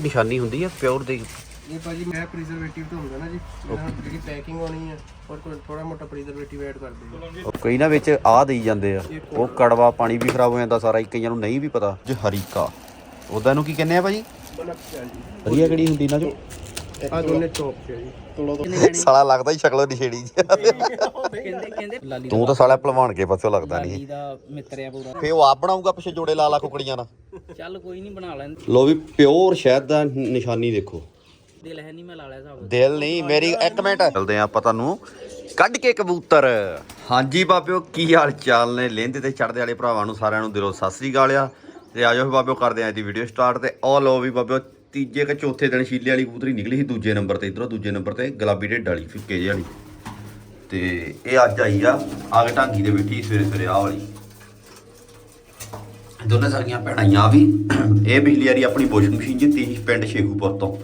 ਨਿਸ਼ਾਨੀ ਹੁੰਦੀ ਆ ਪਿਓਰ ਦੀ? ਇਹ ਭਾਜੀ ਮੈਂ ਪ੍ਰੀਜ਼ਰਵੇਟਿਵ ਤੋਂ ਹੁੰਦਾ ਨਾ ਜੀ। ਜਿਹੜਾ ਜਿਹੜੀ ਪੈਕਿੰਗ ਹੋਣੀ ਹੈ ਔਰ ਕੋਈ ਥੋੜਾ ਮੋਟਾ ਪ੍ਰੀਜ਼ਰਵੇਟਿਵ ਐਡ ਕਰ ਦਿੰਦੇ ਉਹ ਕਈ ਨਾ ਵਿੱਚ ਆ ਦੇਈ ਜਾਂਦੇ ਆ। ਉਹ ਕੜਵਾ ਪਾਣੀ ਵੀ ਖਰਾਬ ਹੋ ਜਾਂਦਾ ਸਾਰਾ ਕਈਆਂ ਨੂੰ ਨਹੀਂ ਵੀ ਪਤਾ। ਜੇ ਹਰੀਕਾ। ਉਹਦਾ ਨੂੰ ਕੀ ਕਹਿੰਦੇ ਆ ਭਾਜੀ? ਵਧੀਆ ਕਿਹੜੀ ਹੁੰਦੀ ਨਾ ਜੋ ਆ ਦੋਨੇ ਟੌਪ ਤੇ ਆ ਜੀ। ਤੋਲੋ ਸਾਲਾ ਲੱਗਦਾ ਹੀ ਸ਼ਕਲੋਂ ਨਿਸ਼ੇੜੀ ਕਹਿੰਦੇ ਕਹਿੰਦੇ ਲਾਲੀ ਤੂੰ ਤਾਂ ਸਾਲਾ ਪਹਿਲਵਾਨ ਕੇ ਪਾਸੋਂ ਲੱਗਦਾ ਨਹੀਂ। ਲਾਲੀ ਦਾ ਮਿੱਤਰ ਆ ਪੂਰਾ। ਫੇ ਉਹ ਆਪ ਬਣਾਊਗਾ ਪਿੱਛੇ ਜੋੜੇ ਲਾ ਲਾ ਕੁਕੜੀਆਂ ਨਾਲ। ਚੱਲ ਕੋਈ ਨਹੀਂ ਬਣਾ ਲੈਂਦੇ। ਲੋ ਵੀ ਪਿਓਰ ਸ਼ਹਿਦ ਦਾ ਨਿਸ਼ਾਨੀ ਦੇਖੋ। ਦਿਲ ਹੈ ਨਹੀਂ ਮੈਂ ਲਾ ਲਿਆ ਹਿਸਾਬ ਦਿਲ ਨਹੀਂ ਮੇਰੀ ਇੱਕ ਮਿੰਟ। ਚਲਦੇ ਆ ਆਪਾਂ ਤੁਹਾਨੂੰ ਕੱਢ ਕੇ ਕਬੂਤਰ। ਹਾਂਜੀ ਬਾਬਿਓ ਕੀ ਹਾਲ ਚਾਲ ਨੇ? ਲਹਿੰਦੇ ਤੇ ਚੜਦੇ ਵਾਲੇ ਭਰਾਵਾਂ ਨੂੰ ਸਾਰਿਆਂ ਨੂੰ ਦਿਲੋਂ ਸਤਿ ਸ੍ਰੀ ਅਕਾਲ ਆ। ਤੇ ਆਜੋ ਬਾਬਿਓ ਕਰਦੇ ਆਂ ਦੀ ਵੀਡੀਓ ਸਟਾਰਟ ਤੇ। ਆਹ ਲੋ ਵੀ ਬਾਬਿਓ ਤੀਜੇ ਕਿ ਚੌਥੇ ਦਿਨ ਸ਼ੀਲੇ ਵਾਲੀ ਕਬੂਤਰੀ ਨਿਕਲੀ ਸੀ ਦੂਜੇ ਨੰਬਰ ਤੇ, ਇਧਰੋਂ ਦੂਜੇ ਨੰਬਰ ਤੇ ਗੁਲਾਬੀ ਢਿੱਡ ਵਾਲੀ, ਫਿੱਕੇ ਜਿਹੀ ਵਾਲੀ। ਤੇ ਇਹ ਅੱਜ ਆਈ ਆ ਆਗ ਢਾਂਗੀ ਦੇ ਬੈਠੀ ਸਵੇਰੇ ਸਵੇਰੇ ਆਹ ਵਾਲੀ। ਦੋਨੇ ਸਾਰੀਆਂ ਭੈਣਾਂ ਆ ਵੀ। ਇਹ ਪਿਛਲੀ ਵਾਰੀ ਆਪਣੀ ਵਾਸ਼ਿੰਗ ਮਸ਼ੀਨ ਜਿੱਤੀ ਸੀ ਪਿੰਡ ਸ਼ੇਖੂਪੁਰ ਤੋਂ।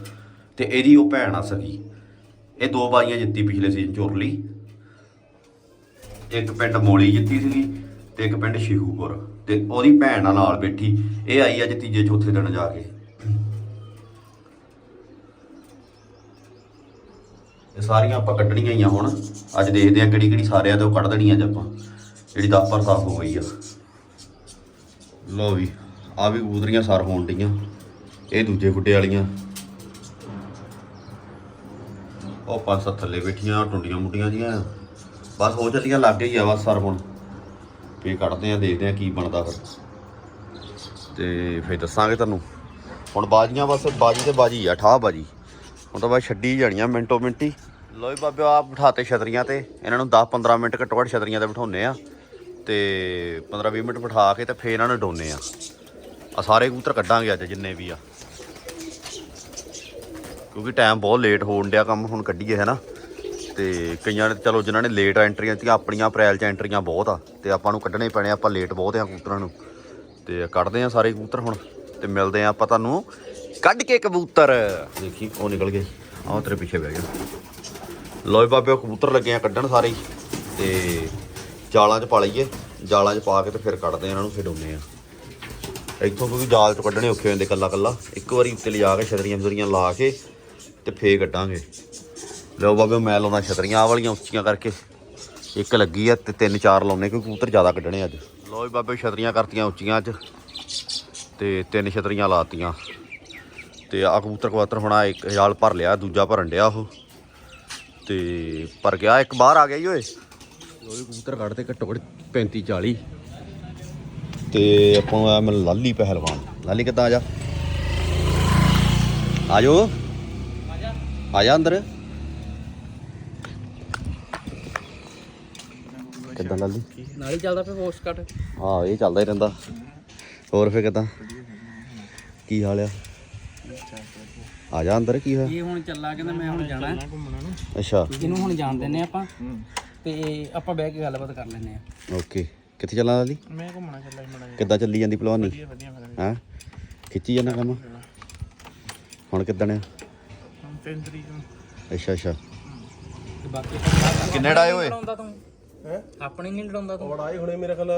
ਤੇ ਇਹਦੀ ਉਹ ਭੈਣ ਆ ਸਕੀ ਇਹ ਦੋ ਵਾਰੀਆਂ ਜਿੱਤੀ ਪਿਛਲੇ ਸੀਜ਼ਨ ਚੋਰਲੀ। ਇੱਕ ਪਿੰਡ ਮੋਲੀ ਜਿੱਤੀ ਸੀਗੀ ਤੇ ਇੱਕ ਪਿੰਡ ਸ਼ੇਖੂਪੁਰ। ਤੇ ਉਹਦੀ ਭੈਣ ਆ ਨਾਲ ਬੈਠੀ। ਇਹ ਆਈ ਅੱਜ ਤੀਜੇ ਚੌਥੇ ਦਿਨ ਜਾ ਕੇ। ਇਹ ਸਾਰੀਆਂ ਆਪਾਂ ਕੱਢਣੀਆਂ ਹੀ ਆ ਹੁਣ। ਅੱਜ ਦੇਖਦੇ ਆ ਕਿਹੜੀ ਕਿਹੜੀ ਸਾਰਿਆਂ ਤੋਂ ਕੱਢ ਦੇਣੀਆਂ ਅੱਜ ਆਪਾਂ। ਜਿਹੜੀ 10 ਸਾਫ਼ ਹੋ ਗਈ ਆ। ਲੋ ਵੀ ਆ ਵੀ ਕਬੂਤਰੀਆਂ ਸਰ ਹੋਣ ਡੀਆਂ ਇਹ ਦੂਜੇ ਗੁੱਡੇ ਵਾਲੀਆਂ। ਉਹ ਪੰਜ ਸੱਤ ਥੱਲੇ ਬੈਠੀਆਂ, ਟੁੰਡੀਆਂ ਮੁੰਡੀਆਂ ਜੀਆਂ। ਬਸ ਹੋ ਚੱਲੀਆਂ, ਲੱਗ ਗਈ ਆ ਬਸ ਸਰ ਹੁਣ। ਵੀ ਕੱਢਦੇ ਆ, ਦੇਖਦੇ ਆ ਕੀ ਬਣਦਾ ਫਿਰ। ਤੇ ਫਿਰ ਦੱਸਾਂਗੇ ਤੁਹਾਨੂੰ। ਹੁਣ ਬਾਜੀਆਂ ਬਸ ਬਾਜੀ ਤੇ ਬਾਜੀ ਆ, ਠਾਹ ਬਾਜੀ। ਹੁਣ ਤਾਂ ਬਸ ਛੱਡੀ ਜਾਣੀਆਂ ਮਿੰਟੋ ਮਿੰਟੀ। ਲੋ ਵੀ ਬਾਬਿਓ ਆਪ ਬਿਠਾਤੇ ਛਤਰੀਆਂ ਤੇ। ਇਹਨਾਂ ਨੂੰ 10 15 ਮਿੰਟ ਘੱਟੋ ਘੱਟ ਛਤਰੀਆਂ ਤੇ ਬਿਠਾਉਨੇ ਆ। ਤੇ 15 20 ਮਿੰਟ ਬਿਠਾ ਕੇ ਤੇ ਫੇਰ ਇਹਨਾਂ ਨੂੰ ਡੋਨੇ ਆ। ਆ ਸਾਰੇ ਕਬੂਤਰ ਕੱਢਾਂਗੇ ਅੱਜ, ਜਿੰਨੇ ਵੀ ਆ। ਕਿਉਂਕਿ ਟਾਈਮ ਬਹੁਤ ਲੇਟ ਹੋਣ ਡਿਆ ਕੰਮ ਹੁਣ ਕੱਢੀਏ, ਹੈ ਨਾ? ਤੇ ਕਈਆਂ ਨੇ ਚਲੋ, ਜਿਨ੍ਹਾਂ ਨੇ ਲੇਟ ਐਂਟਰੀਆਂ ਦਿੱਤੀਆਂ ਆਪਣੀਆਂ ਅਪ੍ਰੈਲ 'ਚ ਐਂਟਰੀਆਂ ਬਹੁਤ ਆ। ਤੇ ਆਪਾਂ ਨੂੰ ਕੱਢਣੇ ਪੈਣੇ ਆਪਾਂ ਲੇਟ ਬਹੁਤ ਆ ਕਬੂਤਰਾਂ ਨੂੰ। ਤੇ ਕੱਢਦੇ ਆ ਸਾਰੇ ਕਬੂਤਰ ਹੁਣ। ਤੇ ਮਿਲਦੇ ਆ ਆਪਾਂ ਤੁਹਾਨੂੰ ਕੱਢ ਕੇ ਕਬੂਤਰ। ਦੇਖੀ, ਉਹ ਨਿਕਲ ਗਏ। ਆਹ ਤੇਰੇ ਪਿੱਛੇ ਬਹਿ ਗਿਆ। ਲੋਏ ਬਾਬੇ, ਕਬੂਤਰ ਲੱਗੇ ਆ ਕੱਢਣ ਸਾਰੇ ਹੀ। ਤੇ ਜਾਲਾਂ 'ਚ ਪਾ ਲਈਏ। ਜਾਲਾਂ 'ਚ ਪਾ ਕੇ ਤੇ ਫਿਰ ਕੱਢਦੇ ਆ ਇਹਨਾਂ ਨੂੰ ਖਿਡਾਉਂਦੇ ਆ। ਇੱਥੋਂ ਕਿਉਂਕਿ ਜਾਲ 'ਚ ਕੱਢਣੇ ਔਖੇ ਹੁੰਦੇ ਕੱਲਾ ਕੱਲਾ ਇੱਕ ਵਾਰੀ ਉੱਤੇ ਲਿਜਾ ਕੇ ਛਤਰੀਆਂ ਛਤਰੀਆਂ ਲਾ ਕੇ ਤੇ ਫੇਰ ਕੱਢਾਂਗੇ। ਲਓ ਬਾਬੇ, ਮੈਂ ਲਾਉਣਾ ਛਤਰੀਆਂ ਆ ਵਾਲੀਆਂ ਉੱਚੀਆਂ ਕਰਕੇ। ਇੱਕ ਲੱਗੀ ਆ ਤੇ ਤਿੰਨ ਚਾਰ ਲਾਉਣੇ ਕਿਉਂਕਿ ਕਬੂਤਰ ਜ਼ਿਆਦਾ ਕੱਢਣੇ ਅੱਜ। ਲਓ ਬਾਬੇ, ਛਤਰੀਆਂ ਕਰਤੀਆਂ ਉੱਚੀਆਂ ਅੱਜ। ਤੇ ਤਿੰਨ ਛਤਰੀਆਂ ਲਾਤੀਆਂ। ਤੇ ਆ ਕਬੂਤਰ ਕਬੂਤਰ ਹੁਣ ਆਹ ਇੱਕ ਜਾਲ ਭਰ ਲਿਆ, ਦੂਜਾ ਭਰਨ ਡਿਆ ਉਹ। ਤੇ ਪਰ ਗਿਆ ਇੱਕ ਬਾਹਰ ਆ ਗਿਆ ਈ ਓਏ। ਵੀ ਕਬੂਤਰ ਕੱਢਦੇ ਘੱਟੋ ਘੱਟ 35 40 ਤੇ ਆਪਾਂ ਆ ਮੈਂ ਲਾਲੀ ਪਹਿਲਵਾਨ। ਲਾਲੀ ਕਿੱਦਾਂ ਆ ਜਾ? ਆ ਜਾਓ। ਆ ਜਾ ਅੰਦਰ। ਕਿੱਦਾਂ ਲਾਲੀ? ਨਾਲ ਹੀ ਚੱਲਦਾ ਪਿਆ ਪੋਸਟ ਕੱਟ ਹਾਂ ਇਹ ਚੱਲਦਾ ਹੀ ਰਹਿੰਦਾ। ਹੋਰ ਫੇ ਕਿੱਦਾਂ? ਕੀ ਹਾਲ ਆ? ਆ ਜਾ ਅੰਦਰ ਕੀ ਹੋਇਆ? ਇਹ ਹੁਣ ਚੱਲਾ ਕਹਿੰਦਾ ਮੈਂ ਹੁਣ ਜਾਣਾ। ਹੈ। ਅੱਛਾ। ਇਹਨੂੰ ਹੁਣ ਜਾਣ ਦਿੰਨੇ ਆਪਾਂ ਤੇ ਆਪਾਂ ਬਹਿ ਕੇ ਗੱਲਬਾਤ ਕਰ ਲੈਨੇ ਆ ਓਕੇ। ਕਿੱਥੇ ਚੱਲਾਂ ਲਾਲੀ? ਮੈਂ ਘੁੰਮਣਾ ਚੱਲਾ ਹੀ ਮੜਾ ਕਿੱਦਾਂ ਚੱਲੀ ਜਾਂਦੀ ਭਲਵਾਨੀ? ਵਧੀਆ ਫਿਰ। ਹਾਂ? ਖਿੱਚੀ ਜਾਂਦਾ ਕੰਮ? ਹੁਣ ਕਿੱਦਣ ਆ? ਤਿੰਨ ਤਰੀਕ ਨੂੰ। ਅੱਛਾ ਅੱਛਾ। ਤੇ ਬਾਕੀ ਕਿੰਨੇ ਡਾਏ ਓਏ ਲੜਾਉਂਦਾ ਤੂੰ? ਹੈ? ਆਪਣੇ ਨਹੀਂ ਲੜਾਉਂਦਾ ਤੂੰ? ਵੜਾਏ ਹੁਣੇ ਮੇਰੇ ਖਿਆਲ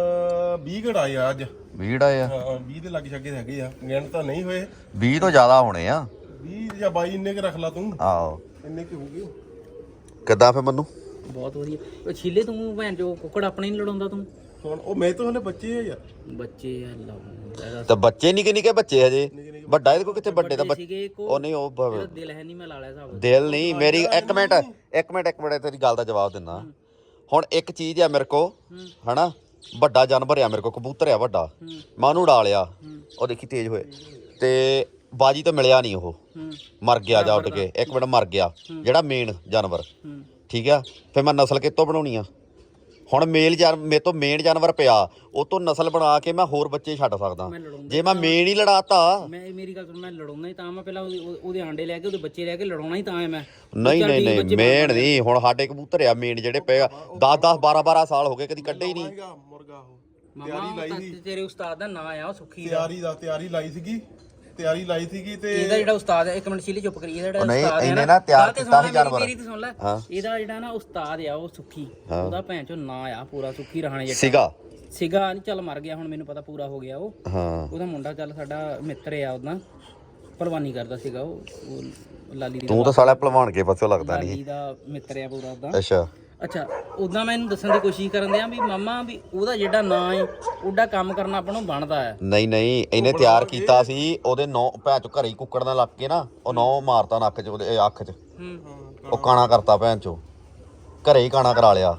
20 ਘੜ ਆਏ ਆ ਅੱਜ। 20 ਡਾਏ ਆ? ਹਾਂ 20 ਦੇ ਲੱਗ ਛੱਗੇ ਹੈਗੇ ਆ। ਗਿਣ ਤਾਂ ਨਹੀਂ ਹੋਏ। 20 ਤੋਂ ਜ਼ਿਆਦਾ ਹੋਣੇ ਆ। 20 ਜਾਂ 22 ਇੰਨੇ ਕੁ ਰੱਖ ਲਾ ਤੂੰ। ਆਓ ਇੰਨੇ ਕੁ ਹੋਊਗੇ। ਕਿੱਦਾਂ ਫੇ ਮੈਨੂੰ? ਬਹੁਤ ਵਧੀਆ। ਉਹ ਛੀਲੇ ਤੂੰ ਭੈਣ ਜੋ ਕੁੱਕੜ ਆਪਣੇ ਨਹੀਂ ਲੜਾਉਂਦਾ ਤੂੰ? ਹੁਣ ਉਹ ਮੈਂ ਤਾਂ ਹਲੇ ਬੱਚੇ ਆ ਯਾਰ। ਬੱਚੇ ਆ ਲਾਉਂ ਤਾਂ ਬੱਚੇ ਨਿੱਕੇ ਨਿੱਕੇ ਬੱਚੇ ਹਜੇ ਵੱਡਾ ਇਹਦੇ ਕੋਲ ਕਿੱਥੇ ਵੱਡੇ ਤਾਂ ਬੱਚੇ ਸੀਗੇ ਇੱਕ ਉਹ ਨਹੀਂ ਉਹ ਬ- ਇਹਦਾ ਦਿਲ ਹੈ ਨਹੀਂ ਮੈਂ ਲਾ ਲਿਆ ਹਿਸਾਬ। ਦਿਲ ਨਹੀਂ ਮੇਰੀ ਇੱਕ ਮਿੰਟ ਇੱਕ ਮਿੰਟ ਇੱਕ ਮਿੰਟ ਤੇਰੀ ਗੱਲ ਦਾ ਜਵਾਬ ਦਿੰਦਾ। ਹੁਣ ਇੱਕ ਚੀਜ਼ ਆ ਮੇਰੇ ਕੋ ਹਨਾ? ਵੱਡਾ ਜਾਨਵਰ ਆ ਮੇਰੇ ਕੋ ਕਬੂਤਰ ਆ ਵੱਡਾ। ਮੈਂ ਉਹਨੂੰ ਉਡਾ ਲਿਆ। ਉਹ ਦੇਖੀ ਤੇਜ਼ ਹੋਏ। ਤੇ ਬਾਜੀ ਤਾਂ ਮਿਲਿਆ ਨਹੀਂ ਉਹ। ਮਰ ਗਿਆ ਜਾ ਉੱਡ ਕੇ। ਇੱਕ ਮਿੰਟ ਮਰ ਗਿਆ। ਜਿਹੜਾ ਮੇਨ ਜਾਨਵਰ। ਠੀਕ ਆ? ਫਿਰ ਮੈਂ ਨਸਲ ਕਿੱਥੋਂ ਬਣਾਉਣੀ ਆ? ਹੁਣ ਮੇਲ ਜਾਨ ਮੇਰੇ ਤੋਂ ਮੇਨ ਜਾਨਵਰ ਪਿਆ। ਉਹ ਤੋਂ ਨਸਲ ਬਣਾ ਕੇ ਮੈਂ ਹੋਰ ਬੱਚੇ ਛੱਡ ਸਕਦਾ। ਮੈਂ ਜੇ ਮੈਂ ਮੇਨ ਹੀ ਲੜਾਤਾ। ਮੈਂ ਮੇਰੀ ਗੱਲ ਸੁਣ ਮੈਂ ਲੜਾਉਣਾ ਹੀ ਤਾਂ ਮੈਂ ਪਹਿਲਾਂ ਉਹਦੇ- ਉਹ- ਉਹਦੇ ਆਂਡੇ ਲੈ ਕੇ ਉਹਦੇ ਬੱਚੇ ਲੈ ਕੇ ਲੜਾਉਣਾ ਹੀ ਤਾਂ ਹੈ ਮੈਂ। ਨਹੀਂ ਨਹੀਂ ਨਹੀਂ ਮੇਨ ਨਹੀਂ। ਹੁਣ ਸਾਡੇ ਕਬੂਤਰ ਆ ਮੇਨ ਜਿਹੜੇ ਪਏ ਆ। 10 10 12 12 ਸਾਲ ਹੋ ਗਏ ਕਦੀ ਕੱਢੇ ਹੀ ਨਹੀਂ। ਮੁਰਗਾ ਉਹ। ਤੇਰੇ ਉਸਤਾਦ ਦਾ ਨਾਂ ਆ ਸੁੱਖੀ ਦਾ। ਤਿਆਰੀ ਦਾ ਤਿਆਰੀ ਲਾਈ ਸੀਗੀ। ਤਿਆਰੀ ਲਾਈ ਸੀਗੀ ਤੇ ਇਹਦਾ ਜਿਹੜਾ ਉਸਤਾਦ ਹੈ ਇੱਕ ਮਿੰਟ ਸੀਲੀ ਚੁੱਪ ਕਰੀ ਇਹਦਾ ਜਿਹੜਾ ਨਹੀਂ, ਉਸਤਾਦ ਹੈ ਇਹਨੇ ਨਾ ਤਿਆਰ ਗੱਲ ਤੇ ਕੀਤਾ ਸੁਣ ਸੀ ਜਾਨਵਰ। ਮੇਰੀ ਤੇ ਸੁਣ ਲੈ। ਹਾਂ। ਇਹਦਾ ਜਿਹੜਾ ਨਾ ਉਸਤਾਦ ਆ ਉਹ ਸੁੱਖੀ ਉਹਦਾ ਭੈਣ ਚੋ ਨਾਂ ਆ ਪੂਰਾ ਸੁੱਖੀ ਰਹਾਣੇ ਜੱਟਾ ਸੀਗਾ। ਸੀਗਾ ਨਹੀਂ ਚੱਲ ਮਰ ਗਿਆ ਹੁਣ ਮੈਨੂੰ ਪਤਾ ਪੂਰਾ ਹੋ ਗਿਆ ਉਹ। ਹਾਂ। ਉਹਦਾ ਮੁੰਡਾ ਚੱਲ ਸਾਡਾ ਮਿੱਤਰ ਆ ਉਹਦਾ। ਭਲਵਾਨੀ ਕਰਦਾ ਸੀਗਾ ਉਹ ਉਹ ਲਾਲੀ ਦੀ ਤੂੰ ਤਾਂ ਸਾਲਾ ਭਲਵਾਨ ਕੇ ਪਾਸੋਂ ਲੱਗਦਾ ਨਹੀਂ ਲਾਲੀ ਦਾ ਮਿੱਤਰ ਆ ਪੂਰਾ ਉਹਦਾ। ਅੱਛਾ। ਅੱਛਾ ਉਦਾਂ ਮੈਂ ਇਹਨੂੰ ਦੱਸਣ ਦੀ ਕੋਸ਼ਿਸ਼ ਕਰਨ ਦਿਆਂ ਵੀ ਮਾਮਾ ਵੀ ਉਹਦਾ ਜਿਹੜਾ ਨਾਂ ਹੈ ਉਹਦਾ ਕੰਮ ਕਰਨਾ ਆਪਾਂ ਨੂੰ ਬਣਦਾ ਹੈ। ਨਹੀਂ ਨਹੀਂ ਇਹਨੇ ਤਿਆਰ ਕੀਤਾ ਸੀ ਉਹਦੇ ਨੌ ਭੈਣ ਚੋ ਘਰੇ ਹੀ ਕੁੱਕੜ ਨਾਲ ਲੱਗ ਕੇ ਨਾ ਉਹ ਨੌ ਮਾਰਤਾ ਨੱਕ ਚ ਉਹਦੇ ਇਹ ਅੱਖ ਚ। ਹੂੰ। ਉਹ ਕਾਣਾ ਕਰਤਾ ਭੈਣ ਚੋ। ਘਰੇ ਹੀ ਕਾਣਾ ਕਰਾ ਲਿਆ।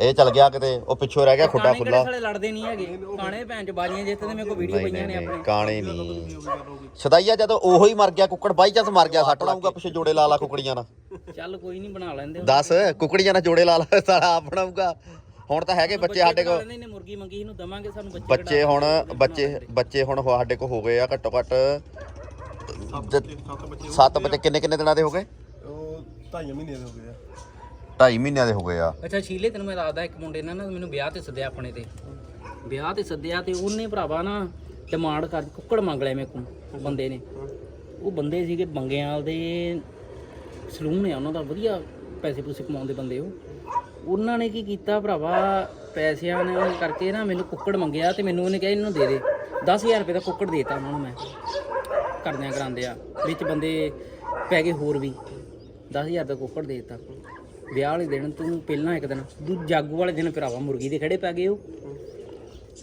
ਇਹ ਚੱਲ ਗਿਆ ਕਿਤੇ ਉਹ ਪਿੱਛੋਂ ਰਹਿ ਗਿਆ ਖੁੱਡਾ ਖੁੱਲਾ। ਸਾਲੇ ਲੜਦੇ ਨਹੀਂ ਹੈਗੇ? ਕਾਣੇ ਭੈਣ ਚ ਬਾਜੀਆਂ ਜਿੱਤਦੇ ਮੇਰੇ ਕੋਲ ਵੀਡੀਓ ਨਹੀਂ ਪਈਆਂ ਨਹੀਂ ਨੇ ਨਹੀਂ ਆਪਣੇ। ਕਾਣੇ ਨਹੀਂ। ਸਦਾਈਆ ਜਦੋਂ ਉਹੋ ਹੀ ਮਰ ਗਿਆ ਕੁੱਕੜ ਬਾਈ ਚਾਂਸ ਮਰ ਗਿਆ ਸੱਟ ਲਾਊਗਾ ਪਿੱਛੇ ਜੋੜੇ ਲਾ ਲਾ ਕੁੱਕੜੀਆਂ ਨਾਲ। ਚੱਲ ਕੋਈ ਨਹੀਂ ਬਣਾ ਲੈਂਦੇ ਦੱਸ ਕੁੱਕੜੀਆਂ ਨਾਲ ਜੋੜੇ ਲਾ ਲਾ ਸਾਲਾ ਆਪ ਬਣਾਊਗਾ। ਹੁਣ ਤਾਂ ਹੈਗੇ ਬੱਚੇ ਸਾਡੇ ਕੋਲ। ਨੇ ਮੁਰਗੀ ਮੰਗੀ ਇਹਨੂੰ ਦਵਾਂਗੇ ਸਾਨੂੰ ਬੱਚੇ ਬੱਚੇ ਹੁਣ ਬੱਚੇ ਬੱਚੇ ਹੁਣ ਸਾਡੇ ਕੋਲ ਹੋ ਗਏ ਆ ਘੱਟੋ ਘੱਟ ਸੱਤ ਬੱਚੇ ਕਿੰਨੇ ਕਿੰਨੇ ਦਿਨਾਂ ਦੇ ਹੋ ਗਏ? ਉਹ 2.5 ਮਹੀਨੇ ਦੇ ਹੋ ਗਏ ਆ। 2.5 ਮਹੀਨਿਆਂ ਦੇ ਹੋ ਗਏ ਆ। ਅੱਛਾ ਸ਼ੀਲੇ, ਤੈਨੂੰ ਮੈਂ ਦੱਸਦਾ, ਇੱਕ ਮੁੰਡੇ ਨੇ ਨਾ ਮੈਨੂੰ ਵਿਆਹ ਤੇ ਸੱਦਿਆ ਆਪਣੇ ਤੇ। ਵਿਆਹ ਤੇ ਸੱਦਿਆ ਤੇ ਉਹਨੇ ਭਰਾਵਾ ਨਾ ਡਿਮਾਂਡ ਕਰ, ਕੁੱਕੜ ਮੰਗ ਲਿਆ ਮੇਰੇ ਕੋਲ ਬੰਦੇ ਨੇ। ਉਹ ਬੰਦੇ ਸੀਗੇ ਬੰਗਿਆਂ ਦੇ ਸਲੂਨ ਹੈ ਉਹਨਾਂ ਦਾ ਵਧੀਆ ਪੈਸੇ ਪੂਸੇ ਕਮਾਉਂਦੇ ਬੰਦੇ ਉਹ। ਉਹਨਾਂ ਨੇ ਕੀ ਕੀਤਾ ਭਰਾਵਾ, ਪੈਸਿਆਂ ਨੇ ਉਹ ਕਰਕੇ ਨਾ ਮੈਨੂੰ ਕੁੱਕੜ ਮੰਗਿਆ ਤੇ ਮੈਨੂੰ ਉਹਨੇ ਕਿਹਾ ਇਹਨੂੰ ਦੇ ਦੇ। 10000 ਰੁਪਏ ਦਾ ਕੁੱਕੜ ਦੇਤਾ ਉਹਨਾਂ ਨੂੰ ਮੈਂ। ਕਰਦਿਆਂ ਕਰਾਉਂਦੇ ਆ ਵਿੱਚ ਬੰਦੇ ਪੈ ਗਏ ਹੋਰ ਵੀ। 10000 ਦਾ ਕੁੱਕੜ ਦੇ ਦਿੱਤਾ। ਵਿਆਹ ਵਾਲੇ ਦਿਨ ਤੂੰ ਪਹਿਲਾਂ ਇੱਕ ਦਿਨ ਦੂ ਜਾਗੂ ਵਾਲੇ ਦਿਨ ਭਰਾਵਾ ਮੁਰਗੀ ਦੇ ਖੜੇ ਪੈ ਗਏ ਉਹ।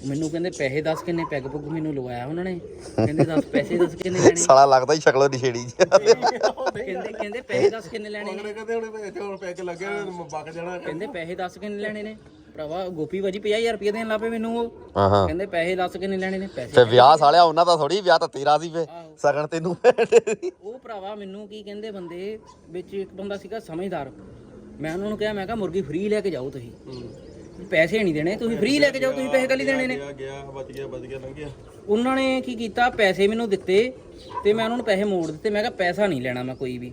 ਮੈਨੂੰ ਕਹਿੰਦੇ ਪੈਸੇ ਦੱਸ ਕਿੰਨੇ ਪੈਗ ਪੁੱਗ ਮੈਨੂੰ ਲਵਾਇਆ ਉਹਨਾਂ ਨੇ। ਕਹਿੰਦੇ ਦੱਸ ਪੈਸੇ ਦੱਸ ਕਿੰਨੇ ਲੈਣੇ? ਸਾਲਾ ਲੱਗਦਾ ਹੀ ਸ਼ਕਲੋਂ ਨਸ਼ੇੜੀ ਜੀ ਕਹਿੰਦੇ ਕਹਿੰਦੇ ਪੈਸੇ ਦੱਸ ਕਿੰਨੇ ਲੈਣੇ ਨੇ? ਕਹਿੰਦੇ ਹੁਣ ਇੱਥੇ ਹੁਣ ਪੈਕ ਲੱਗਿਆ ਬਕ ਜਾਣਾ। ਕਹਿੰਦੇ ਪੈਸੇ ਦੱਸ ਕਿੰਨੇ ਲੈਣੇ ਨੇ? ਭਰਾਵਾ ਗੋਪੀ ਭਾਜੀ 50000 ਰੁਪਏ ਦੇਣ ਲੱਪੇ ਮੈਨੂੰ ਉਹ। ਹਾਂ ਹਾਂ ਕਹਿੰਦੇ ਪੈਸੇ ਦੱਸ ਕਿੰਨੇ ਲੈਣੇ ਨੇ? ਪੈਸੇ ਤੇ ਵਿਆਹ ਸਾਲਿਆ ਉਹਨਾਂ ਦਾ ਥੋੜੀ ਵਿਆਹ ਤਾਂ ਤੇਰਾ ਸੀ ਫੇ। ਸਗਣ ਤੈਨੂੰ ਉਹ ਭਰਾਵਾ ਮੈਨੂੰ ਕੀ ਕਹਿੰਦੇ ਬੰਦੇ ਵਿੱਚ ਇੱਕ ਬੰਦਾ ਸੀਗਾ ਸਮਝਦਾਰ। ਮੈਂ ਉਹਨਾਂ ਨੂੰ ਕਿਹਾ ਮੈਂ ਕਿਹਾ ਮੁਰਗੀ ਫ੍ਰੀ ਲੈ ਕੇ ਜਾਓ ਤੁਸੀਂ। ਪੈਸੇ ਨਹੀਂ ਦੇਣੇ ਤੁਸੀਂ ਫ੍ਰੀ ਲੈ ਕੇ ਜਾਓ ਤੁਸੀਂ ਪੈਸੇ ਕੱਲੀ ਦੇਣੇ ਨੇ। ਗਿਆ ਗਿਆ ਬਚ ਗਿਆ ਬਚ ਗਿਆ ਲੰਘ ਗਿਆ। ਉਹਨਾਂ ਨੇ ਕੀ ਕੀਤਾ ਪੈਸੇ ਮੈਨੂੰ ਦਿੱਤੇ ਤੇ ਮੈਂ ਉਹਨਾਂ ਨੂੰ ਪੈਸੇ ਮੋੜ ਦਿੱਤੇ। ਮੈਂ ਕਿਹਾ ਪੈਸਾ ਨਹੀਂ ਲੈਣਾ ਮੈਂ ਕੋਈ ਵੀ।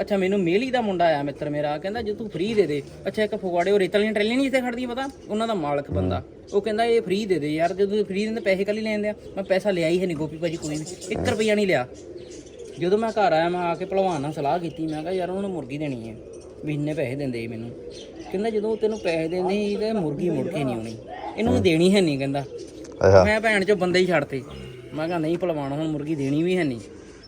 ਅੱਛਾ ਮੈਨੂੰ ਮੇਲੀ ਦਾ ਮੁੰਡਾ ਆਇਆ ਮਿੱਤਰ ਮੇਰਾ ਕਹਿੰਦਾ ਜੇ ਤੂੰ ਫ੍ਰੀ ਦੇ ਦੇ। ਅੱਛਾ ਇੱਕ ਫਗਵਾੜੇ ਉਹ ਰੇਤ ਵਾਲੀਆਂ ਟਰੇਲੀਆਂ ਨਹੀਂ ਇੱਥੇ ਖੜਦੀਆਂ ਪਤਾ? ਉਹਨਾਂ ਦਾ ਮਾਲਕ ਬੰਦਾ। ਉਹ ਕਹਿੰਦਾ ਇਹ ਫ੍ਰੀ ਦੇ ਦੇ ਯਾਰ ਜੇ ਤੂੰ ਫ੍ਰੀ ਦਿੰਦੇ ਪੈਸੇ ਕੱਲੀ ਲੈਂਦੇ ਆ। ਮੈਂ ਪੈਸਾ ਲਿਆ ਹੀ ਹੈ ਨਹੀਂ ਗੋਪੀ ਭਾਜੀ ਕੋਈ ਵੀ। 1 ਰੁਪਿਆ ਨਹੀਂ ਲਿਆ। ਜਦੋਂ ਮੈਂ ਘਰ ਆਇਆ ਮੈਂ ਆ ਕੇ ਭਲਵਾਨ ਨਾਲ ਸਲਾਹ ਕੀਤੀ। ਮੈਂ ਕਿਹਾ ਯਾਰ ਉਹਨੂੰ ਮੁਰਗੀ ਦੇਣੀ ਹੈ। ਵੀ ਇੰਨੇ ਪੈਸੇ ਦਿੰਦੇ ਸੀ ਮੈਨੂੰ। ਕਹਿੰਦਾ ਜਦੋਂ ਤੈਨੂੰ ਪੈਸੇ ਦਿੰਦੇ ਸੀ ਤੇ ਮੁਰਗੀ ਮੁੜ ਕੇ ਨਹੀਂ ਆਉਣੀ। ਇਹਨੂੰ ਦੇਣੀ ਹੈ ਨਹੀਂ ਕਹਿੰਦਾ। ਅੱਛਾ। ਮੈਂ ਭੈਣ ਚੋਂ ਬੰਦੇ ਹੀ ਛੱਡਤੇ। ਮੈਂ ਕਿਹਾ ਨਹੀਂ ਭਲਵਾਨ ਹੁਣ ਮੁਰਗੀ ਦੇਣੀ ਵੀ ਹੈ ਨਹੀਂ।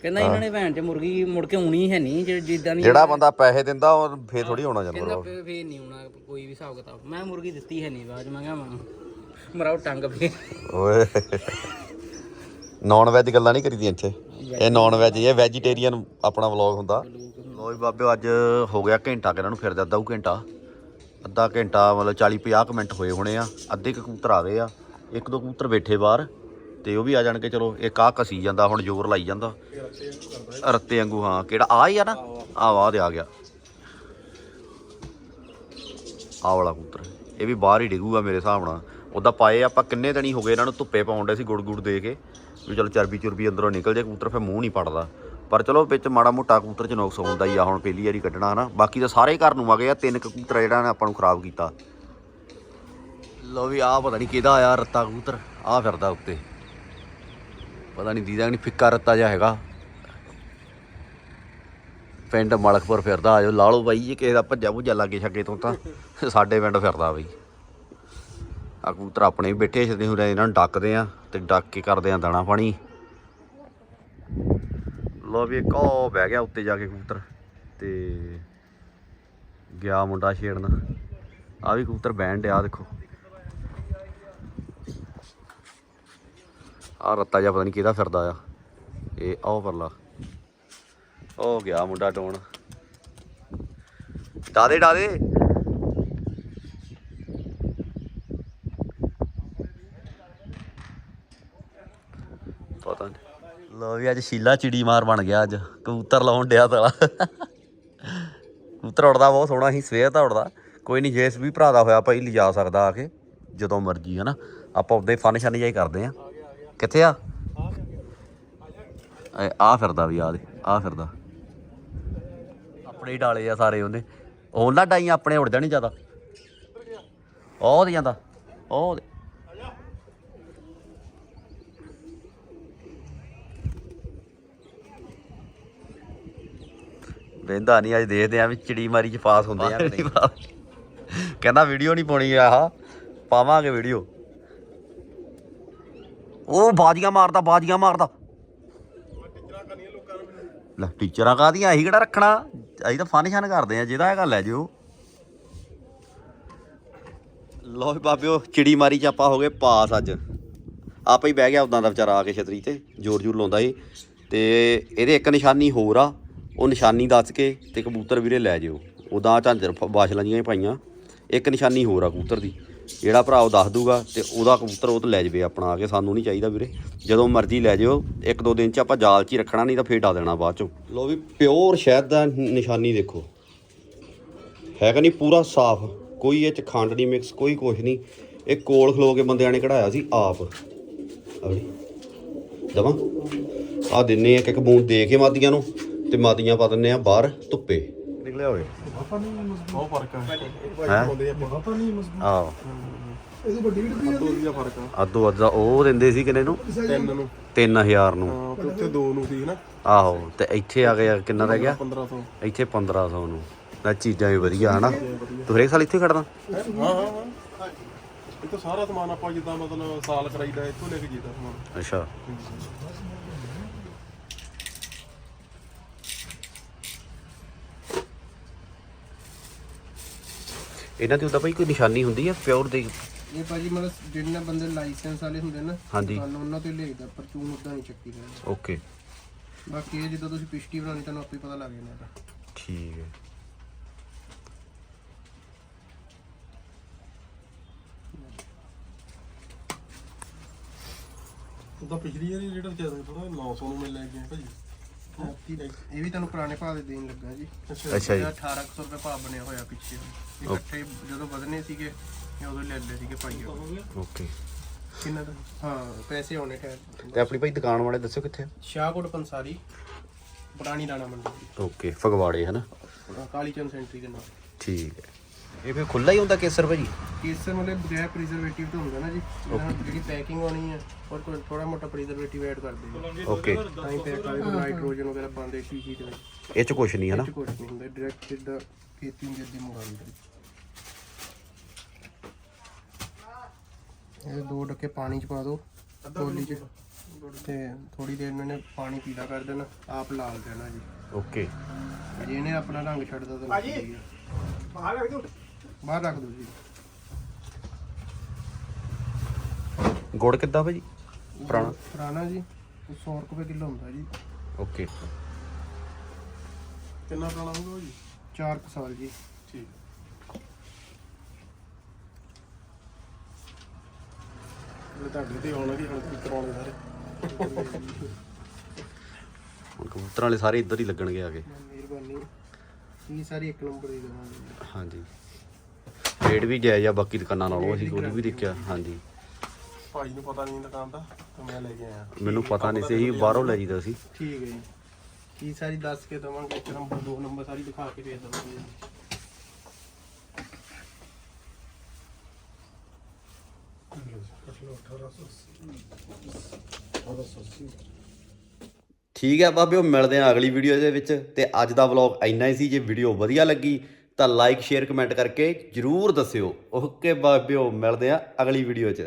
ਕਹਿੰਦਾ ਇਹਨਾਂ ਨੇ ਭੈਣ ਚ ਮੁਰਗੀ ਮੁੜ ਕੇ ਆਉਣੀ ਹੈ ਨਹੀਂ ਜਿੱਦਾਂ ਦੀ ਜਿਹੜਾ ਬੰਦਾ ਪੈਸੇ ਦਿੰਦਾ ਉਹ ਫੇਰ ਥੋੜੀ ਹੋਣਾ ਜਾਂਦਾ ਕਹਿੰਦਾ ਫੇ ਫੇ ਨਹੀਂ ਆਉਣਾ ਕੋਈ ਵੀ ਹਿਸਾਬ ਕਿਤਾਬ। ਮੈਂ ਮੁਰਗੀ ਦਿੱਤੀ ਹੈ ਨਹੀਂ ਬਾਅਦ ਮੈਂ ਕਿਹਾ ਮੈਂ ਮਰਾਓ ਟੰਗ ਫੇ ਓਏ। ਨਾਨ ਵੈਜ ਗੱਲਾਂ ਨਹੀਂ ਕਰੀਦੀਆਂ ਇੱਥੇ। ਇਹ ਨਾਨ ਵੈਜ ਇਹ ਵੈਜੀਟੇਰੀਅਨ ਆਪਣਾ ਵਲੌਗ ਹੁੰਦਾ। ਲੋ ਜੀ ਬਾਬਿਓ ਅੱਜ ਹੋ ਗਿਆ ਘੰਟਾ ਕਿ ਇਹਨਾਂ ਨੂੰ ਫਿਰਦਾ ਅੱਧਾ ਉਹ ਘੰਟਾ। ਅੱਧਾ ਘੰਟਾ ਮਤਲਬ 40 50 ਕੁ ਮਿੰਟ ਹੋਏ ਹੋਣੇ ਆ, ਅੱਧੇ ਕੁ ਕਬੂਤਰ ਆ ਗਏ ਆ, ਇੱਕ ਦੋ ਕਬੂਤਰ ਬੈਠੇ ਬਾਹਰ, ਤੇ ਉਹ ਵੀ ਆ ਜਾਣਗੇ ਚਲੋ, ਇੱਕ ਆ ਕਸੀ ਜਾਂਦਾ, ਹੁਣ ਜ਼ੋਰ ਲਾਈ ਜਾਂਦਾ। ਰੱਤੇ ਵਾਂਗੂ, ਹਾਂ, ਕਿਹੜਾ, ਆ ਹੀ ਆ ਨਾ? ਆ ਵਾਹ ਤੇ ਆ ਗਿਆ। ਆ ਵਾਲਾ ਕਬੂਤਰ, ਇਹ ਵੀ ਬਾਹਰ ਹੀ ਡਿੱਗੂਗਾ ਮੇਰੇ ਹਿਸਾਬ ਨਾਲ। ਉਹਦਾ ਪਾਏ ਆਪਾਂ ਕਿੰਨੇ ਦਿਨ ਹੀ ਹੋ ਗਏ ਇਹਨਾਂ ਨੂੰ ਧੁੱਪੇ ਪਾਉਂਦੇ ਸੀ ਗੁੜ ਗੁੜ ਦੇ ਕੇ, ਵੀ ਚਲੋ ਚਰਬੀ ਚੁਰਬੀ ਅੰਦਰੋਂ ਨਿਕਲ ਜੇ ਕਬੂਤਰ, ਫਿਰ ਮੂੰਹ ਨਹੀਂ ਪੜਦਾ। ਪਰ ਚਲੋ ਵਿੱਚ ਮਾੜਾ ਮੋਟਾ ਕਬੂਤਰ ਚ ਨੁਕਸ ਹੁੰਦਾ ਹੀ ਆ, ਹੁਣ ਪਹਿਲੀ ਵਾਰੀ ਕੱਢਣਾ ਹਨਾ। ਬਾਕੀ ਤਾਂ ਸਾਰੇ ਘਰ ਨੂੰ ਆ ਗਏ ਆ, ਤਿੰਨ ਕੁ ਕਬੂਤਰ ਜਿਹੜਾ ਨੇ ਆਪਾਂ ਨੂੰ ਖਰਾਬ ਕੀਤਾ। ਲੋ ਵੀ ਆ ਪਤਾ ਨਹੀਂ ਕਿਹਦਾ ਆਇਆ ਰੱਤਾ ਕਬੂਤਰ ਆ ਫਿਰਦਾ ਉੱਤੇ। ਪਤਾ ਨਹੀਂ ਦੀਦਾ ਨਹੀਂ ਫਿੱਕਾ ਰੱਤਾ ਜਿਹਾ ਹੈਗਾ। ਪਿੰਡ ਮਲਕਪੁਰ ਫਿਰਦਾ, ਆਜੋ ਲਾ ਲਓ ਬਾਈ ਇਹ ਕਿਸੇ ਦਾ ਭੱਜਾ ਭੁੱਜਾ ਲਾਗੇ ਛੱਗੇ ਤੋਂ ਤਾਂ ਸਾਡੇ ਪਿੰਡ ਫਿਰਦਾ ਬਈ। ਆ ਕਬੂਤਰ ਆਪਣੇ ਵੀ ਬੈਠੇ ਛਦੇ ਹੁੰਦੇ ਇਹਨਾਂ ਨੂੰ ਡੱਕਦੇ ਆ ਤੇ ਡੱਕ ਕੇ ਕਰਦੇ ਆ ਦਾਣਾ ਪਾਣੀ। ਲੋ ਵੀ ਇੱਕ ਉਹ ਬਹਿ ਗਿਆ ਉੱਤੇ ਜਾ ਕੇ ਕਬੂਤਰ ਤੇ ਗਿਆ ਮੁੰਡਾ ਛੇੜਨਾ। ਆ ਵੀ ਕਬੂਤਰ ਬਹਿਣ ਡਿਆ ਦੇਖੋ। ਆ ਰੱਤਾ ਜਿਹਾ ਪਤਾ ਨਹੀਂ ਕਿਹਦਾ ਫਿਰਦਾ ਆ। ਇਹ ਆਹ ਪਰਲਾ। ਉਹ ਗਿਆ ਮੁੰਡਾ ਟੋਣ ਡਾਦੇ ਡਾਦੇ ਪਤਾ ਨਹੀਂ ਵੀ ਅੱਜ ਸ਼ੀਲਾ ਚਿੜੀ ਮਾਰ ਬਣ ਗਿਆ ਅੱਜ। ਕਬੂਤਰ ਲਾਉਣ ਡਿਆ ਤਲਾ ਕਬੂਤਰ ਉੜਦਾ ਬਹੁਤ ਸੋਹਣਾ ਸੀ ਸਵੇਰ ਦਾ ਉੜਦਾ ਕੋਈ ਨਹੀਂ ਜੇਸ ਵੀ ਭਰਾ ਦਾ ਹੋਇਆ ਭਾਈ ਲਿਜਾ ਸਕਦਾ ਆ ਕੇ, ਜਦੋਂ ਮਰਜ਼ੀ, ਹਨਾ। ਆਪਾਂ ਉਹਦੇ ਫਨ ਸ਼ਾਨੀ ਜਿਹਾ ਹੀ ਕਰਦੇ ਆ। ਕਿੱਥੇ ਆ? ਆ ਫਿਰਦਾ ਵੀ, ਆ ਦੇ, ਆ ਫਿਰਦਾ। ਆਪਣੇ ਹੀ ਡਾਲੇ ਆ ਸਾਰੇ ਉਹਨੇ ਉਹਨਾਂ ਡਾਈਆਂ ਆਪਣੇ ਉੜ ਜਾਣੀ ਜ਼ਿਆਦਾ। ਉਹ ਤੇ ਜਾਂਦਾ। ਉਹ ਦੇ। ਵੇਂਦਾ ਨਹੀਂ ਅੱਜ ਦੇਖਦੇ ਆ ਵੀ ਚਿੜੀ ਮਾਰੀ ਚ ਪਾਸ ਹੁੰਦੇ ਆ ਕਿ ਨਹੀਂ। ਕਹਿੰਦਾ ਵੀਡੀਓ ਨਹੀਂ ਪਾਉਣੀ ਆਹ ਪਾਵਾਂਗੇ ਵੀਡੀਓ। ਉਹ ਬਾਜੀਆਂ ਮਾਰਦਾ ਬਾਜੀਆਂ ਮਾਰਦਾ। ਲੈ ਟੀਚਰਾਂ ਕਾਹਦੀਆਂ ਅਸੀਂ ਕਿਹੜਾ ਰੱਖਣਾ? ਅਸੀਂ ਤਾਂ ਫਨ ਸ਼ਨ ਕਰਦੇ ਆ ਜਿਹਦਾ ਇਹ ਗੱਲ ਹੈ ਜਿਓ ਲੋ ਬਾਬਿਓ ਚਿੜੀ ਮਾਰੀ ਚ ਆਪਾਂ ਹੋ ਗਏ ਪਾਸ ਅੱਜ। ਆਪੇ ਹੀ ਬਹਿ ਗਿਆ ਉਦਾਂ ਦਾ ਵਿਚਾਰਾ ਆ ਕੇ ਛਤਰੀ ਤੇ ਜ਼ੋਰ ਜ਼ੋਰ ਲਾਉਂਦਾ ਸੀ ਤੇ ਇਹਦੇ ਇੱਕ ਨਿਸ਼ਾਨੀ ਹੋਰ ਆ। ਉਹ ਨਿਸ਼ਾਨੀ ਦੱਸ ਕੇ ਤੇ ਕਬੂਤਰ ਵੀਰੇ ਲੈ ਜਿਓ। ਉਦਾਂ ਝਾਂਜਰ ਬਾਸ਼ਲਾਂ ਜੀਆਂ ਹੀ ਪਾਈਆਂ। ਇੱਕ ਨਿਸ਼ਾਨੀ ਹੋਰ ਆ ਕਬੂਤਰ ਦੀ। ਜਿਹੜਾ ਭਰਾ ਉਹ ਦੱਸ ਦੂਗਾ ਤੇ ਉਹਦਾ ਕਬੂਤਰ ਉਹ ਤੇ ਲੈ ਜਵੇ ਆਪਣਾ ਆ ਕੇ, ਸਾਨੂੰ ਨਹੀਂ ਚਾਹੀਦਾ ਵੀਰੇ। ਜਦੋਂ ਮਰਜ਼ੀ ਲੈ ਜਿਓ, ਇੱਕ ਦੋ ਦਿਨ ਚ ਆਪਾਂ ਜਾਲ 'ਚ ਹੀ ਰੱਖਣਾ, ਨਹੀਂ ਤਾਂ ਫੇਰ ਡਾ ਦੇਣਾ ਬਾਅਦ ਚੋਂ। ਲੋ ਵੀ ਪਿਓਰ ਸ਼ਹਿਦ ਦਾ ਨਿਸ਼ਾਨੀ ਦੇਖੋ। ਹੈਗਾ ਨਹੀਂ ਪੂਰਾ ਸਾਫ਼। ਕੋਈ ਇਹ ਚ ਖੰਡ ਨਹੀਂ ਮਿਕਸ ਕੋਈ ਕੁਛ ਨਹੀਂ। ਇਹ ਕੋਲ ਖਲੋ ਕੇ ਬੰਦਿਆਂ ਨੇ ਕਢਾਇਆ ਸੀ ਆਪ। ਅੜੀ ਦਵਾਂ ਆ ਦਿੰਨੇ ਇੱਕ ਇੱਕ ਬੂੰਦ ਦੇ ਕੇ ਮਾਦੀਆਂ ਨੂੰ। ਤੇ ਮਾਦੀਆਂ ਪਾ ਦਿੰਨੇ ਆ ਬਾਹਰ ਧੁੱਪੇ। ਨਿਕਲਿਆ ਹੋਏ ਬਹੁਤ ਫ਼ਰਕ ਹੈ ਹੈ? ਪਤਾ ਨਹੀਂ ਮਜ਼ਬੂਤ ਆਹ। ਇਹਦੀ ਵੱਡੀ ਵੀ ਡੱਬੀ ਦੋ ਦਾ ਫ਼ਰਕ ਆ ਅੱਧੋ ਅੱਧਾ ਉਹ ਦਿੰਦੇ ਸੀ ਕਿੰਨੇ ਨੂੰ? ਤਿੰਨ ਨੂੰ। 3000 ਨੂੰ। ਹਾਂ ਤੇ ਉੱਥੇ ਦੋ ਨੂੰ ਸੀ ਨਾ ਆਹੋ ਤੇ ਇੱਥੇ ਆ ਗਿਆ ਕਿੰਨਾ ਰਹਿ ਗਿਆ? 1500 ਇੱਥੇ 1500 ਨੂੰ। ਨਾ ਚੀਜ਼ਾਂ ਵੀ ਵਧੀਆ ਹਨਾ? ਤੂੰ ਹਰੇਕ ਸਾਲ ਇੱਥੇ ਖੜਦਾ ਹਾਂ? ਹਾਂ ਹਾਂ ਇਹ ਤਾਂ ਸਾਰਾ ਸਮਾਨ ਆਪਾਂ ਜਿੱਦਾਂ ਮਤਲਬ ਸਾਲ ਕਰਾਈਦਾ ਇੱਥੋਂ ਲੈ ਕੇ ਜੀਦਾ ਸਮਾਨ। ਅੱਛਾ। ਇਹਨਾਂ ਦੀ ਉਹਦਾ ਭਾਈ ਕੋਈ ਨਿਸ਼ਾਨੀ ਹੁੰਦੀ ਹੈ ਪਿਓਰ ਦੀ? ਇਹ ਭਾਜੀ ਮਤਲਬ ਜਿਹੜੇ ਬੰਦੇ ਲਾਇਸੈਂਸ ਵਾਲੇ ਹੁੰਦੇ ਨਾ ਹਾਂਜੀ। ਤੁਹਾਨੂੰ ਉਹਨਾਂ ਤੋਂ ਹੀ ਲਿਖਦਾ ਪਰਚੂਨ ਉਦਾਂ ਨਹੀਂ ਚੱਕੀ ਦਾ। ਓਕੇ। ਬਾਕੀ ਇਹ ਜਦੋਂ ਤੁਸੀਂ ਪਿਸ਼ਟੀ ਬਣਾਉਣੀ ਤੁਹਾਨੂੰ ਆਪੇ ਪਤਾ ਲੱਗ ਜਾਣਾ ਇਹਦਾ। ਠੀਕ ਹੈ। ਉਹਦਾ ਪਿਛਲੀ ਵਾਰੀ ਜਿਹੜਾ ਜ਼ਿਆਦਾ ਥੋੜਾ 900 ਨੂੰ ਮਿਲ ਲੈ ਗਿਆ ਭਾਜੀ? ਇਹ ਵੀ ਤੁਹਾਨੂੰ ਪੁਰਾਣੇ ਭਾਅ ਦੇ ਦੇਣ ਲੱਗਾ ਜੀ। ਅੱਛਾ ਜੀ। ਇਹਦਾ 1800 ਰੁਪਏ ਭਾਅ ਬਣਿਆ ਹੋਇਆ ਪਿੱਛੇ। ਇਹ ਇਕੱਠੇ ਜਦੋਂ ਵਧਨੇ ਸੀਗੇ ਇਹ ਉਦੋਂ ਲੈ ਲਏ ਸੀਗੇ ਭਾਈ ਉਹ। ਓਕੇ। ਕਿੰਨਾ ਦਾ? ਹਾਂ ਪੈਸੇ ਆਉਣੇ ਠਹਿਰ ਤੇ ਆਪਣੀ ਭਾਈ ਦੁਕਾਨ ਵਾਲੇ ਦੱਸਿਓ ਕਿੱਥੇ ਆ? ਸ਼ਾਹਕੋਟ ਪੰਸਾਰੀ ਪੁਰਾਣੀ ਦਾਣਾ ਮੰਡੀ। ਓਕੇ ਫਗਵਾੜੇ ਹਨਾ? ਕਾਲੀ ਚੰਦ ਸੈਂਟਰੀ ਦੇ ਨਾਲ। ਠੀਕ ਹੈ। ਇਹ ਫਿਰ ਖੁੱਲਾ ਹੀ ਹੁੰਦਾ ਕੇਸਰ ਭਾਜੀ? ਕੇਸਰ ਮਤਲਬ ਬਗੈਰ ਪ੍ਰੀਜ਼ਰਵੇਟਿਵ ਤੋਂ ਹੁੰਦਾ ਨਾ ਜੀ ਜਿਹੜੀ ਪੈਕਿੰਗ ਹੋਣੀ ਹੈ ਔਰ ਕੋਈ ਥੋੜਾ ਮੋਟਾ ਪ੍ਰੀਜ਼ਰਵੇਟਿਵ ਐਡ ਕਰਦੇ ਆ। ਓਕੇ। ਤਾਂ ਹੀ ਪੈਕ ਨਾਈਟ੍ਰੋਜਨ ਵਗੈਰਾ ਪਾਉਂਦੇ ਸ਼ੀਸ਼ੀ ਦੇ ਵਿੱਚ। ਇਹ ਚ ਕੁਛ ਨਹੀਂ ਇਹ 'ਚ ਕੁਛ ਨਹੀਂ ਹੁੰਦਾ ਡਾਇਰੈਕਟ ਜਿੱਦਾਂ ਖੇਤੀ ਜੱਦੀ ਮੰਗਾ ਲੈਂਦੇ ਇਹ ਦੋ ਡੱਕੇ ਪਾਣੀ ਚ ਪਾ ਦਿਓ ਕੋਲੀ ਚ ਤੇ ਥੋੜੀ ਦੇਰ ਇਹਨਾਂ ਨੇ ਪਾਣੀ ਪੀਲਾ ਕਰ ਦੇਣਾ ਆਪ ਲਾਲ ਦੇਣਾ ਜੀ। ਓਕੇ। ਜੇ ਇਹਨੇ ਆਪਣਾ ਰੰਗ ਛੱਡਦਾ ਤਾਂ ਭਾਜੀ ਬਾਹਰ ਰੱਖ ਦਿਓ। ਬਾਹਰ ਰੱਖ ਦਿਓ ਜੀ। ਗੁੜ ਕਿੱਦਾਂ ਭਾਜੀ ਪੁਰਾਣਾ? ਪੁਰਾਣਾ ਜੀ ਉਹ 100 ਰੁਪਏ ਕਿਲੋ ਹੁੰਦਾ ਜੀ। ਓਕੇ। ਕਿੰਨਾ ਪੁਰਾਣਾ ਹੋਊਗਾ ਜੀ 4 ਸਾਲ ਜੀ। ਠੀਕ। ਇਹ ਤੁਹਾਡੇ ਤੇ ਆਉਣਾ ਜੀ ਹੁਣ ਕੀ ਕਰਾਉਣੇ ਸਾਰੇ। ਹੁਣ ਕਬੂਤਰਾਂ ਵਾਲੇ ਸਾਰੇ ਇੱਧਰ ਹੀ ਲੱਗਣਗੇ ਆ ਕੇ। ਮਿਹਰਬਾਨੀ। ਇਹ ਸਾਰੀ ਇੱਕ ਨੰਬਰ ਦੀ ਦਵਾਂਗੇ ਹਾਂਜੀ। ਰੇਟ ਵੀ ਜਾਇਜ਼ ਆ ਬਾਕੀ ਦੁਕਾਨਾਂ ਨਾਲੋਂ ਅਸੀਂ ਕੋਈ ਵੀ ਦੇਖਿਆ ਹਾਂਜੀ। ਭਾਈ ਨੂੰ ਪਤਾ ਨਹੀਂ ਦੁਕਾਨ ਦਾ ਤਾਂ ਮੈਂ ਲੈ ਕੇ ਆਇਆ। ਮੈਨੂੰ ਪਤਾ ਨਹੀਂ ਸੀ ਅਸੀਂ ਬਾਹਰੋਂ ਲੈ ਜੀਦਾ ਸੀ। ਠੀਕ ਹੈ ਜੀ। ਕੀ ਸਾਰੀ ਦੱਸ ਕੇ ਦਵਾਂਗੇ ਇੱਕ ਨੰਬਰ ਦੋ ਨੰਬਰ ਸਾਰੀ ਦਿਖਾ ਕੇ ਭੇਜ ਦਵਾਂਗੇ ਠੀਕ ਹੈ ਬਾਬਿਓ, ਮਿਲਦੇ ਹਾਂ ਅਗਲੀ ਵੀਡੀਓ ਦੇ ਵਿੱਚ। ਤੇ ਅੱਜ ਦਾ ਵਲੌਗ ਇੰਨਾ ਹੀ ਸੀ, ਜੇ ਵੀਡੀਓ ਵਧੀਆ ਲੱਗੀ ਤਾਂ ਲਾਈਕ ਸ਼ੇਅਰ ਕਮੈਂਟ ਕਰਕੇ ਜਰੂਰ ਦੱਸਿਓ। ਓਕੇ ਬਾਬਿਓ, ਮਿਲਦੇ ਹਾਂ ਅਗਲੀ ਵੀਡੀਓ 'ਚ।